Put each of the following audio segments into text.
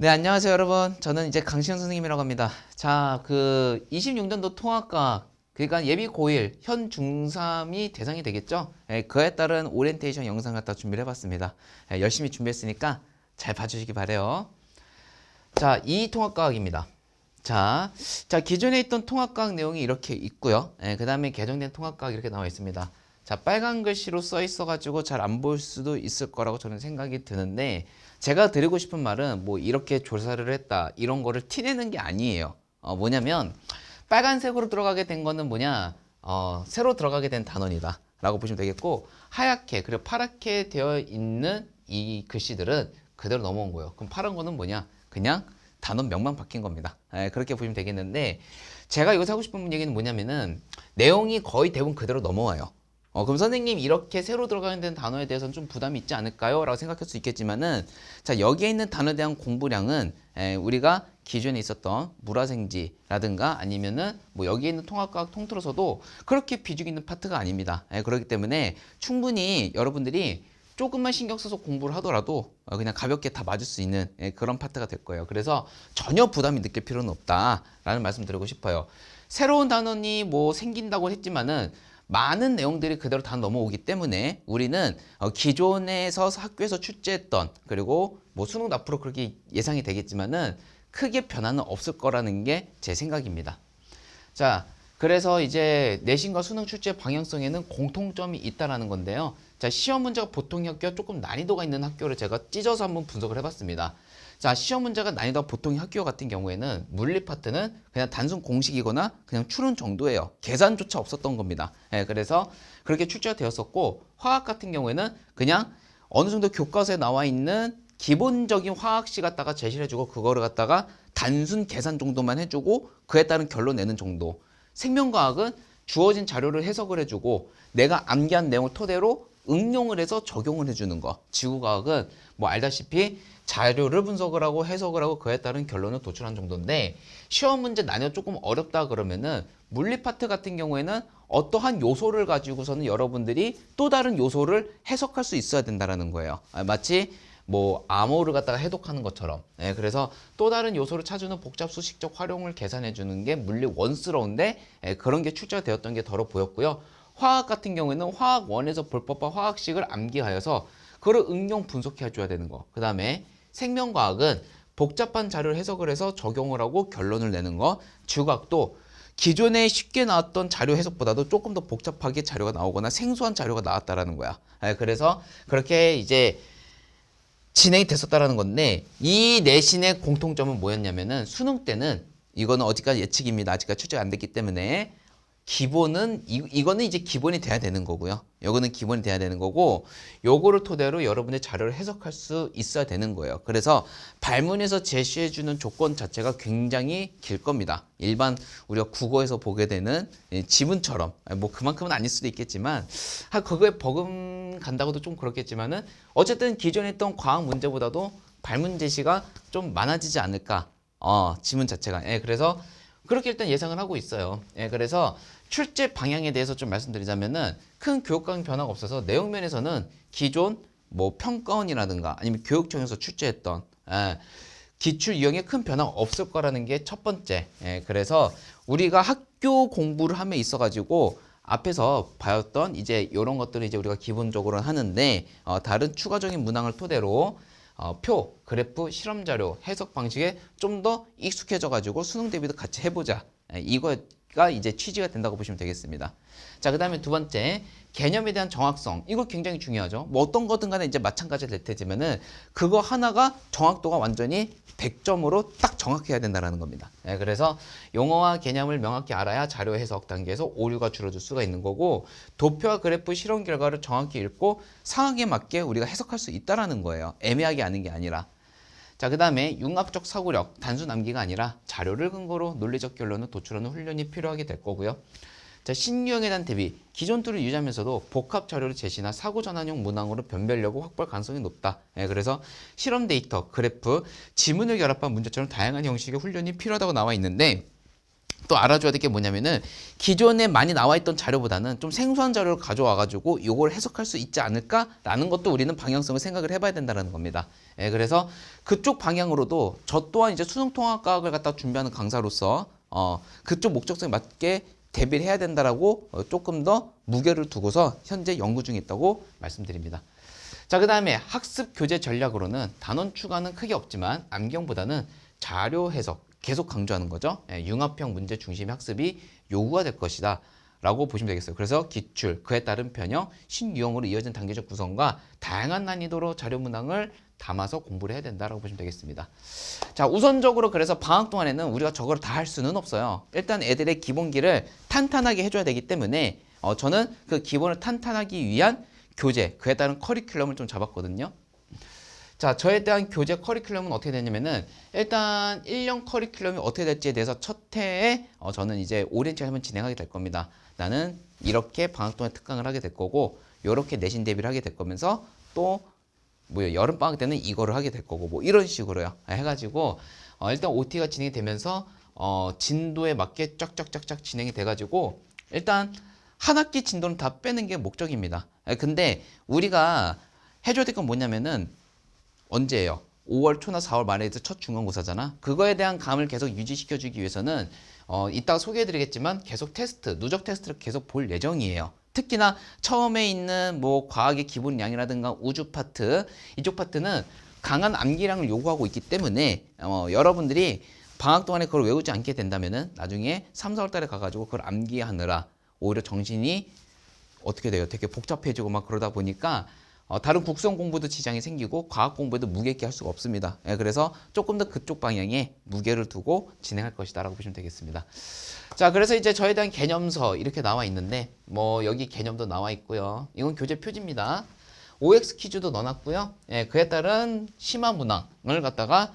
네, 안녕하세요, 여러분. 저는 이제 강시영 선생님이라고 합니다. 자, 그 26년도 통합과 그러니까 예비 고1 현 중3이 대상이 되겠죠? 예, 그에 따른 오리엔테이션 영상 갖다 준비를 해봤습니다. 예, 열심히 준비했으니까 잘 봐주시기 바래요. 자, 이 통합과학입니다. 자, 자 기존에 있던 통합과학 내용이 이렇게 있고요. 예, 그 다음에 개정된 통합과학 이렇게 나와 있습니다. 자, 빨간 글씨로 써 있어 가지고 잘 안 보일 수도 있을 거라고 저는 생각이 드는데 제가 드리고 싶은 말은 뭐 이렇게 조사를 했다 이런 거를 티내는 게 아니에요. 어, 뭐냐면 빨간색으로 들어가게 된 거는 뭐냐 어, 새로 들어가게 된 단원이다 라고 보시면 되겠고 하얗게 그리고 파랗게 되어 있는 이 글씨들은 그대로 넘어온 거예요. 그럼 파란 거는 뭐냐 그냥 단원 명만 바뀐 겁니다. 예, 그렇게 보시면 되겠는데 제가 여기서 하고 싶은 얘기는 뭐냐면은 내용이 거의 대부분 그대로 넘어와요. 어, 그럼 선생님 이렇게 새로 들어가는 데는 단어에 대해서는 좀 부담이 있지 않을까요? 라고 생각할 수 있겠지만은 자 여기에 있는 단어에 대한 공부량은 에, 우리가 기존에 있었던 물화생지라든가 아니면은 뭐 여기에 있는 통합과학 통틀어서도 그렇게 비중 있는 파트가 아닙니다. 에, 그렇기 때문에 충분히 여러분들이 조금만 신경 써서 공부를 하더라도 어, 그냥 가볍게 다 맞을 수 있는 예, 그런 파트가 될 거예요. 그래서 전혀 부담이 느낄 필요는 없다라는 말씀 드리고 싶어요. 새로운 단원이 뭐 생긴다고 했지만은 많은 내용들이 그대로 다 넘어오기 때문에 우리는 어, 기존에서 학교에서 출제했던 그리고 뭐 수능 앞으로 그렇게 예상이 되겠지만은 크게 변화는 없을 거라는 게 제 생각입니다. 자, 그래서 이제 내신과 수능 출제 방향성에는 공통점이 있다라는 건데요. 자, 시험 문제가 보통 학교와 조금 난이도가 있는 학교를 제가 찢어서 한번 분석을 해봤습니다. 자, 시험 문제가 난이도가 보통 학교 같은 경우에는 물리 파트는 그냥 단순 공식이거나 그냥 추론 정도예요. 계산조차 없었던 겁니다. 예, 그래서 그렇게 출제가 되었었고 화학 같은 경우에는 그냥 어느 정도 교과서에 나와 있는 기본적인 화학식 갖다가 제시를 해주고 그거를 갖다가 단순 계산 정도만 해주고 그에 따른 결론 내는 정도. 생명과학은 주어진 자료를 해석을 해주고 내가 암기한 내용을 토대로 응용을 해서 적용을 해주는 거. 지구과학은 뭐 알다시피 자료를 분석을 하고 해석을 하고 그에 따른 결론을 도출한 정도인데 시험 문제 난이도 조금 어렵다 그러면은 물리 파트 같은 경우에는 어떠한 요소를 가지고서는 여러분들이 또 다른 요소를 해석할 수 있어야 된다라는 거예요. 아, 마치 뭐 암호를 갖다가 해독하는 것처럼. 예, 그래서 또 다른 요소를 찾는 복잡 수식적 활용을 계산해 주는 게 물리 원스러운데 예, 그런 게 출제가 되었던 게 더러 보였고요. 화학 같은 경우에는 화학 원에서 불법화 화학식을 암기하여서 그걸 응용 분석해 줘야 되는 거. 그 다음에 생명과학은 복잡한 자료를 해석을 해서 적용을 하고 결론을 내는 거. 주각도 기존에 쉽게 나왔던 자료 해석보다도 조금 더 복잡하게 자료가 나오거나 생소한 자료가 나왔다라는 거야. 예, 그래서 그렇게 이제 진행이 됐었다라는 건데 이 내신의 공통점은 뭐였냐면은 수능 때는 이거는 어디까지 예측입니다. 아직까지 출제가 안 됐기 때문에 기본은 이, 이거는 이제 기본이 돼야 되는 거고요. 요거는 기본이 돼야 되는 거고 요거를 토대로 여러분의 자료를 해석할 수 있어야 되는 거예요. 그래서 발문에서 제시해 주는 조건 자체가 굉장히 길 겁니다. 일반 우리가 국어에서 보게 되는 이 지문처럼 뭐 그만큼은 아닐 수도 있겠지만 아 그거에 버금 간다고도 좀 그렇겠지만은 어쨌든 기존에 있던 과학 문제보다도 발문 제시가 좀 많아지지 않을까. 어, 지문 자체가. 예, 그래서 그렇게 일단 예상을 하고 있어요. 예, 그래서 출제 방향에 대해서 좀 말씀드리자면은 큰 교육과정 변화가 없어서 내용 면에서는 기존 뭐 평가원이라든가 아니면 교육청에서 출제했던 예, 기출 유형에 큰 변화가 없을 거라는 게 첫 번째. 예, 그래서 우리가 학교 공부를 함에 있어 가지고 앞에서 봐왔던 이제 이런 것들을 이제 우리가 기본적으로 하는데 어, 다른 추가적인 문항을 토대로 어, 표, 그래프, 실험 자료, 해석 방식에 좀 더 익숙해져 가지고 수능 대비도 같이 해보자. 예, 이거 가 이제 취지가 된다고 보시면 되겠습니다. 자, 그 다음에 두 번째, 개념에 대한 정확성. 이거 굉장히 중요하죠. 뭐 어떤 거든 간에 이제 마찬가지 될 테지만은 그거 하나가 정확도가 완전히 100점으로 딱 정확해야 된다는 겁니다. 예, 그래서 용어와 개념을 명확히 알아야 자료 해석 단계에서 오류가 줄어들 수가 있는 거고 도표와 그래프 실험 결과를 정확히 읽고 상황에 맞게 우리가 해석할 수 있다라는 거예요. 애매하게 아는 게 아니라. 자, 그 다음에 융합적 사고력, 단순 암기가 아니라 자료를 근거로 논리적 결론을 도출하는 훈련이 필요하게 될 거고요. 자, 신유형에 대한 대비, 기존 툴을 유지하면서도 복합 자료를 제시나 사고 전환형 문항으로 변별력을 확보할 가능성이 높다. 예, 그래서 실험 데이터, 그래프, 지문을 결합한 문제처럼 다양한 형식의 훈련이 필요하다고 나와 있는데, 또 알아줘야 될 게 뭐냐면은 기존에 많이 나와 있던 자료보다는 좀 생소한 자료를 가져와 가지고 이걸 해석할 수 있지 않을까라는 것도 우리는 방향성을 생각을 해봐야 된다는 겁니다. 예, 그래서 그쪽 방향으로도 저 또한 이제 수능 통합과학을 갖다 준비하는 강사로서 어, 그쪽 목적성에 맞게 대비를 해야 된다라고 어, 조금 더 무게를 두고서 현재 연구 중에 있다고 말씀드립니다. 자, 그 다음에 학습 교재 전략으로는 단원 추가는 크게 없지만 암경보다는 자료 해석 계속 강조하는 거죠. 예, 융합형 문제 중심의 학습이 요구가 될 것이다. 라고 보시면 되겠어요. 그래서 기출, 그에 따른 변형, 신유형으로 이어진 단계적 구성과 다양한 난이도로 자료 문항을 담아서 공부를 해야 된다라고 보시면 되겠습니다. 자, 우선적으로 그래서 방학 동안에는 우리가 저걸 다 할 수는 없어요. 일단 애들의 기본기를 탄탄하게 해줘야 되기 때문에 어, 저는 그 기본을 탄탄하기 위한 교재, 그에 따른 커리큘럼을 좀 잡았거든요. 자, 저에 대한 교재 커리큘럼은 어떻게 되냐면은 일단 1년 커리큘럼이 어떻게 될지에 대해서 첫 해에 어, 저는 이제 오렌지 한번 진행하게 될 겁니다. 나는 이렇게 방학 동안 특강을 하게 될 거고 이렇게 내신 대비를 하게 될 거면서 또 뭐요 여름 방학 때는 이거를 하게 될 거고 뭐 이런 식으로요 해가지고 어, 일단 OT가 진행이 되면서 어, 진도에 맞게 쫙쫙쫙쫙 진행이 돼가지고 일단 한 학기 진도는 다 빼는 게 목적입니다. 에, 근데 우리가 해줘야 될 건 뭐냐면은 언제예요? 5월 초나 4월 말에서 첫 중간고사잖아. 그거에 대한 감을 계속 유지시켜주기 위해서는 어, 이따가 소개해드리겠지만 계속 테스트, 누적 테스트를 계속 볼 예정이에요. 특히나 처음에 있는 뭐 과학의 기본량이라든가 우주 파트 이쪽 파트는 강한 암기량을 요구하고 있기 때문에 어, 여러분들이 방학 동안에 그걸 외우지 않게 된다면은 나중에 3, 4월 달에 가가지고 그걸 암기하느라 오히려 정신이 어떻게 돼요? 되게 복잡해지고 막 그러다 보니까 어, 다른 국성 공부도 지장이 생기고 과학 공부에도 무게 있게 할 수가 없습니다. 예, 그래서 조금 더 그쪽 방향에 무게를 두고 진행할 것이다 라고 보시면 되겠습니다. 자, 그래서 이제 저에 대한 개념서 이렇게 나와 있는데 뭐 여기 개념도 나와 있고요. 이건 교재 표지입니다. OX 퀴즈도 넣어놨고요. 예, 그에 따른 심화 문항을 갖다가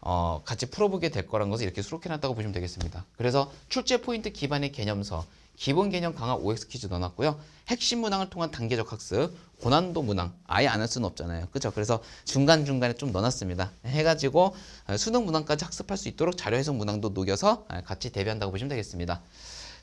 어, 같이 풀어보게 될 거란 것을 이렇게 수록해놨다고 보시면 되겠습니다. 그래서 출제 포인트 기반의 개념서, 기본 개념 강화 OX 퀴즈 넣어놨고요. 핵심 문항을 통한 단계적 학습, 고난도 문항 아예 안 할 수는 없잖아요. 그죠? 그래서 중간 중간에 좀 넣어놨습니다. 해가지고 어, 수능 문항까지 학습할 수 있도록 자료 해석 문항도 녹여서 어, 같이 대비한다고 보시면 되겠습니다.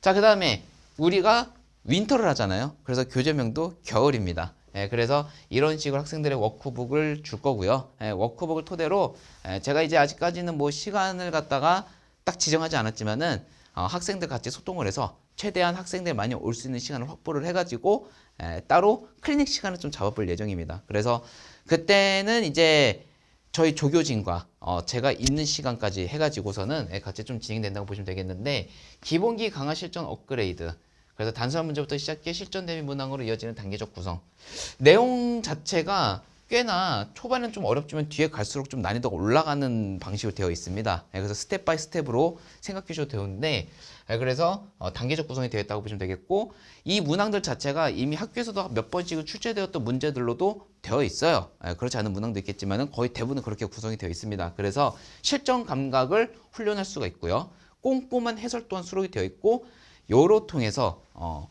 자, 그 다음에 우리가 윈터를 하잖아요. 그래서 교재명도 겨울입니다. 예, 그래서 이런 식으로 학생들의 워크북을 줄 거고요. 예, 워크북을 토대로 예, 제가 이제 아직까지는 뭐 시간을 갖다가 딱 지정하지 않았지만은 어, 학생들 같이 소통을 해서 최대한 학생들 많이 올 수 있는 시간을 확보를 해가지고 에, 따로 클리닉 시간을 좀 잡아볼 예정입니다. 그래서 그때는 이제 저희 조교진과 어, 제가 있는 시간까지 해가지고서는 예, 같이 좀 진행된다고 보시면 되겠는데 기본기 강화 실전 업그레이드 그래서 단순한 문제부터 시작해 실전 대비 문항으로 이어지는 단계적 구성 내용 자체가 꽤나 초반엔 좀 어렵지만 뒤에 갈수록 좀 난이도가 올라가는 방식으로 되어 있습니다. 예, 그래서 스텝 바이 스텝으로 생각해 주셔도 되는데 예, 그래서 어, 단계적 구성이 되어 있다고 보시면 되겠고 이 문항들 자체가 이미 학교에서도 몇 번씩 출제되었던 문제들로도 되어 있어요. 예, 그렇지 않은 문항도 있겠지만 거의 대부분 그렇게 구성이 되어 있습니다. 그래서 실전 감각을 훈련할 수가 있고요. 꼼꼼한 해설 또한 수록이 되어 있고 요로 통해서 어,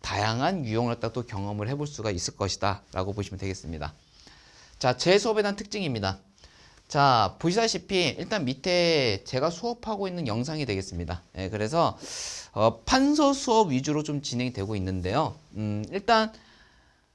다양한 유형을 또 경험을 해볼 수가 있을 것이다 라고 보시면 되겠습니다. 자, 제 수업에 대한 특징입니다. 자, 보시다시피 일단 밑에 제가 수업하고 있는 영상이 되겠습니다. 예, 그래서 어, 판서 수업 위주로 좀 진행이 되고 있는데요. 음, 일단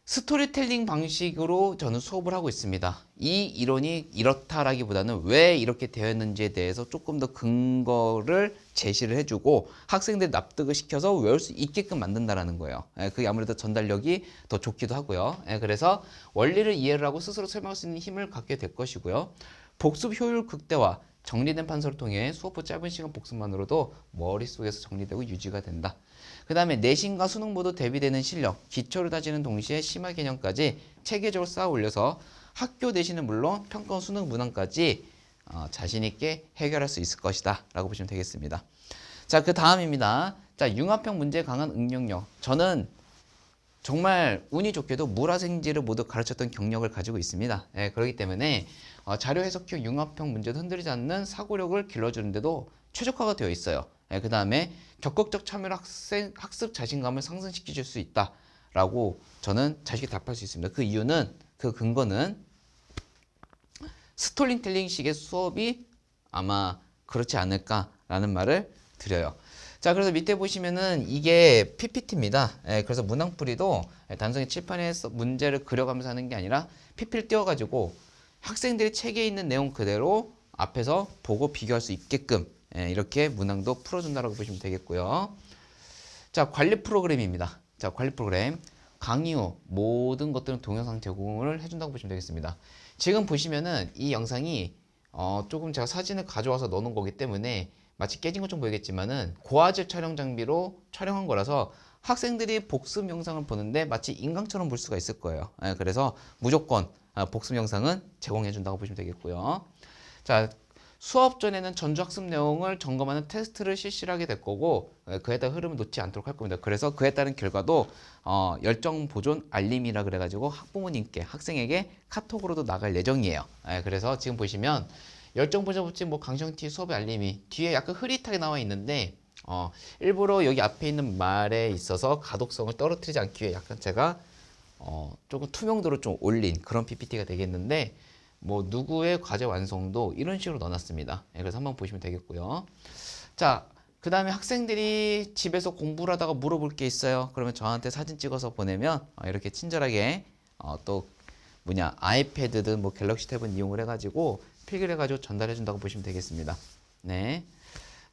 스토리텔링 방식으로 저는 수업을 하고 있습니다. 이 이론이 이렇다라기보다는 왜 이렇게 되었는지에 대해서 조금 더 근거를 제시를 해주고 학생들 납득을 시켜서 외울 수 있게끔 만든다라는 거예요. 예, 그게 아무래도 전달력이 더 좋기도 하고요. 예, 그래서 원리를 이해를 하고 스스로 설명할 수 있는 힘을 갖게 될 것이고요. 복습 효율 극대화, 정리된 판서를 통해 수업 후 짧은 시간 복습만으로도 머릿속에서 정리되고 유지가 된다. 그 다음에 내신과 수능 모두 대비되는 실력, 기초를 다지는 동시에 심화 개념까지 체계적으로 쌓아 올려서 학교 내신은 물론 평가 수능 문항까지 어, 자신 있게 해결할 수 있을 것이다 라고 보시면 되겠습니다. 자, 그 다음입니다. 자, 융합형 문제 강한 응용력. 저는 정말 운이 좋게도 물화생지를 모두 가르쳤던 경력을 가지고 있습니다. 예, 그렇기 때문에 어, 자료 해석형 융합형 문제도 흔들리지 않는 사고력을 길러주는데도 최적화가 되어 있어요. 예, 그 다음에 적극적 참여로 학생, 학습 자신감을 상승시켜줄 수 있다라고 저는 자신있게 답할 수 있습니다. 그 이유는 그 근거는 스토리텔링식의 수업이 아마 그렇지 않을까라는 말을 드려요. 자, 그래서 밑에 보시면은 이게 PPT입니다. 예, 그래서 문항풀이도 예, 단순히 칠판에서 문제를 그려가면서 하는 게 아니라 PP를 띄워가지고 학생들이 책에 있는 내용 그대로 앞에서 보고 비교할 수 있게끔 예, 이렇게 문항도 풀어준다라고 보시면 되겠고요. 자, 관리 프로그램입니다. 자, 관리 프로그램. 강의 후 모든 것들은 동영상 제공을 해준다고 보시면 되겠습니다. 지금 보시면은 이 영상이 어, 조금 제가 사진을 가져와서 넣어놓은 거기 때문에 마치 깨진 것좀 보이겠지만은 고화질 촬영 장비로 촬영한 거라서 학생들이 복습 영상을 보는데 마치 인강처럼 볼 수가 있을 거예요. 예, 그래서 무조건 아, 복습 영상은 제공해 준다고 보시면 되겠고요. 자, 수업 전에는 전주 학습 내용을 점검하는 테스트를 실시를 하게 될 거고 예, 그에 따른 흐름을 놓지 않도록 할 겁니다. 그래서 그에 따른 결과도 어, 열정 보존 알림이라 그래가지고 학부모님께 학생에게 카톡으로도 나갈 예정이에요. 예, 그래서 지금 보시면 열정 보존 뭐 강정티 수업의 알림이 뒤에 약간 흐릿하게 나와 있는데 어, 일부러 여기 앞에 있는 말에 있어서 가독성을 떨어뜨리지 않기 위해 약간 제가 어, 조금 투명도를 좀 올린 그런 PPT가 되겠는데 뭐 누구의 과제 완성도 이런 식으로 넣어놨습니다. 예, 그래서 한번 보시면 되겠고요. 자, 그 다음에 학생들이 집에서 공부를 하다가 물어볼 게 있어요. 그러면 저한테 사진 찍어서 보내면 어, 이렇게 친절하게 어, 또 뭐냐 아이패드든 뭐 갤럭시 탭은 이용을 해가지고 필기를 해가지고 전달해 준다고 보시면 되겠습니다. 네.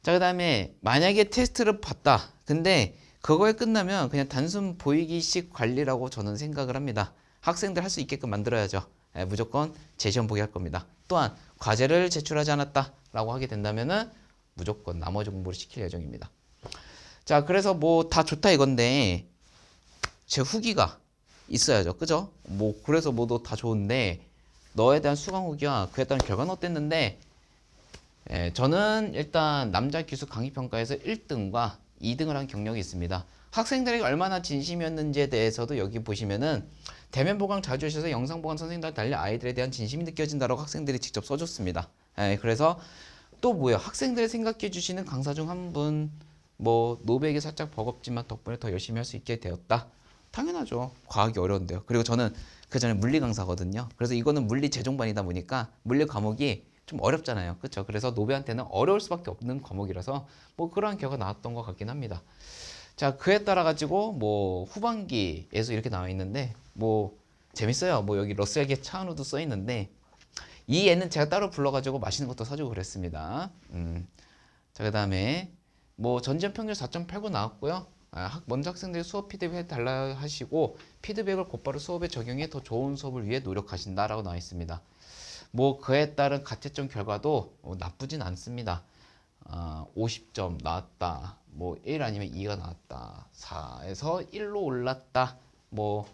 자, 그 다음에 만약에 테스트를 봤다. 근데 그거에 끝나면 그냥 단순 보이기식 관리라고 저는 생각을 합니다. 학생들 할 수 있게끔 만들어야죠. 예, 무조건 재시험 보게 할 겁니다. 또한 과제를 제출하지 않았다라고 하게 된다면은 무조건 나머지 공부를 시킬 예정입니다. 자, 그래서 뭐 다 좋다 이건데 제 후기가 있어야죠. 그죠? 뭐 그래서 뭐도 다 좋은데 너에 대한 수강 후기와 그에 따른 결과는 어땠는데 예, 저는 일단 남자 기수 강의 평가에서 1등과 2등을 한 경력이 있습니다. 학생들에게 얼마나 진심이었는지에 대해서도 여기 보시면은 대면 보강 자주 하셔서 영상 보강 선생님들 달리 아이들에 대한 진심이 느껴진다라고 학생들이 직접 써줬습니다. 예, 그래서 또 뭐야 학생들을 생각해 주시는 강사 중 한 분 뭐 노백이 살짝 버겁지만 덕분에 더 열심히 할 수 있게 되었다. 당연하죠. 과학이 어려운데요. 그리고 저는 그 전에 물리 강사거든요. 그래서 이거는 물리 재종반이다 보니까 물리 과목이 좀 어렵잖아요. 그렇죠? 그래서 노베한테는 어려울 수밖에 없는 과목이라서 뭐 그러한 결과 나왔던 것 같긴 합니다. 자, 그에 따라 가지고 뭐 후반기에서 이렇게 나와 있는데 뭐 재밌어요. 뭐 여기 러셀계 차은우도 써 있는데 이 애는 제가 따로 불러가지고 맛있는 것도 사주고 그랬습니다. 음. 자, 그 다음에 뭐 전지현 평균 4.89 나왔고요. 아, 학, 먼저 학생들이 수업 피드백 달라 하시고 피드백을 곧바로 수업에 적용해 더 좋은 수업을 위해 노력하신다라고 나와 있습니다. 뭐 그에 따른 가채점 결과도 어, 나쁘진 않습니다. 아, 50점 나왔다. 뭐 1 아니면 2가 나왔다. 4에서 1로 올랐다. 뭐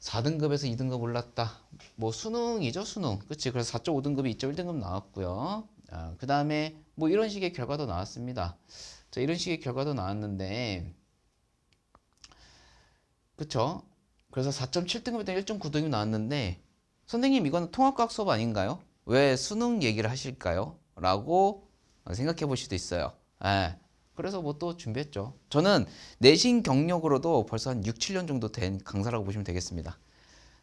4등급에서 2등급 올랐다. 뭐 수능이죠, 수능. 그치? 그래서 4.5등급이 2.1등급 나왔고요. 아, 그 다음에 뭐 이런 식의 결과도 나왔습니다. 자, 이런 식의 결과도 나왔는데, 그쵸? 그래서 4.7등급에 1.9등급이 나왔는데, 선생님 이거는 통합과학 수업 아닌가요? 왜 수능 얘기를 하실까요? 라고 생각해 볼 수도 있어요. 예. 그래서 뭐 또 준비했죠. 저는 내신 경력으로도 벌써 한 6, 7년 정도 된 강사라고 보시면 되겠습니다.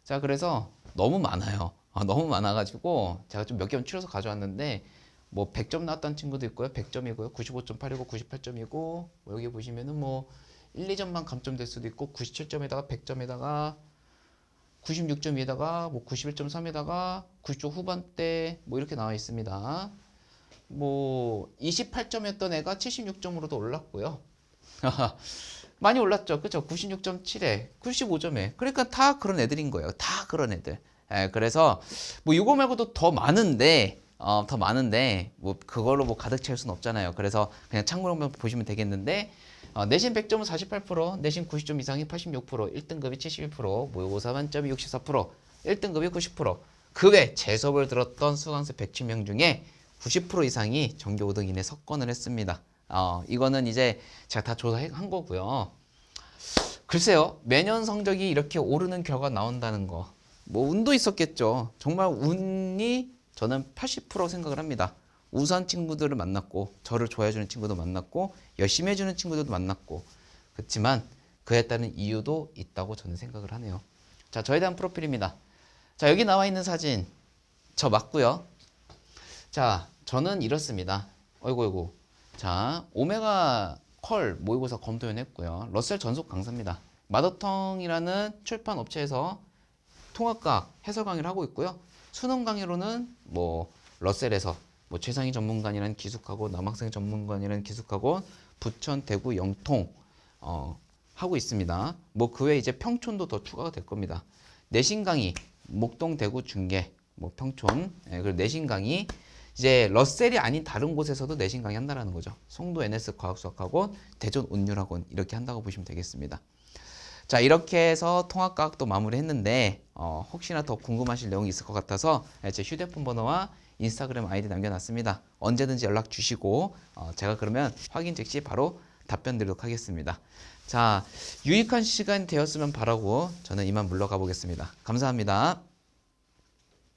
자, 그래서 너무 많아요. 아, 너무 많아가지고 제가 좀 몇 개만 추려서 가져왔는데 뭐 100점 나왔다는 친구도 있고요. 100점이고요. 95.8이고 98점이고 뭐 여기 보시면은 뭐 1, 2점만 감점될 수도 있고 97점에다가 100점에다가 96점에다가 뭐 91.3에다가 90점 후반대 뭐 이렇게 나와 있습니다. 뭐 28점이었던 애가 76점으로도 올랐고요. 많이 올랐죠. 그죠? 96.7에 95점에. 그러니까 다 그런 애들인 거예요. 다 그런 애들. 예, 그래서 뭐 이거 말고도 더 많은데 어, 더 많은데 뭐 그걸로 뭐 가득 채울 수는 없잖아요. 그래서 그냥 참고로 보시면 되겠는데 어, 내신 100점은 48%, 내신 90점 이상이 86%, 1등급이 71%, 모의고사 만점이 64%, 1등급이 90%. 그외 재수업을 들었던 수강생 107명 중에 90% 이상이 전교 5등 이내 석권을 했습니다. 어, 이거는 이제 제가 다 조사한 거고요. 글쎄요, 매년 성적이 이렇게 오르는 결과 나온다는 거. 뭐 운도 있었겠죠. 정말 운이 저는 80% 생각을 합니다. 우수한 친구들을 만났고 저를 좋아해주는 친구도 만났고 열심히 해주는 친구들도 만났고 그렇지만 그에 따른 이유도 있다고 저는 생각을 하네요. 자, 저에 대한 프로필입니다. 자, 여기 나와 있는 사진 저 맞고요. 자, 저는 이렇습니다. 어이구, 어이구. 자, 오메가 컬 모의고사 검토연 했고요. 러셀 전속 강사입니다. 마더텅이라는 출판 업체에서 통합과 해설 강의를 하고 있고요. 수능 강의로는 뭐 러셀에서 뭐 최상위 전문가이라는 기숙하고 남학생 전문가이라는 기숙하고 부천, 대구, 영통 어, 하고 있습니다. 뭐 그 외에 이제 평촌도 더 추가가 될 겁니다. 내신 강의 목동, 대구, 중계, 뭐 평촌 예, 그리고 내신 강의 이제 러셀이 아닌 다른 곳에서도 내신 강의 한다라는 거죠. 송도 NS 과학수학학원, 대전 온율학원 이렇게 한다고 보시면 되겠습니다. 자 이렇게 해서 통합과학도 마무리했는데 어, 혹시나 더 궁금하실 내용이 있을 것 같아서 예, 제 휴대폰 번호와 인스타그램 아이디 남겨놨습니다. 언제든지 연락 주시고 어, 제가 그러면 확인 즉시 바로 답변 드리도록 하겠습니다. 자 유익한 시간 되었으면 바라고 저는 이만 물러가 보겠습니다. 감사합니다.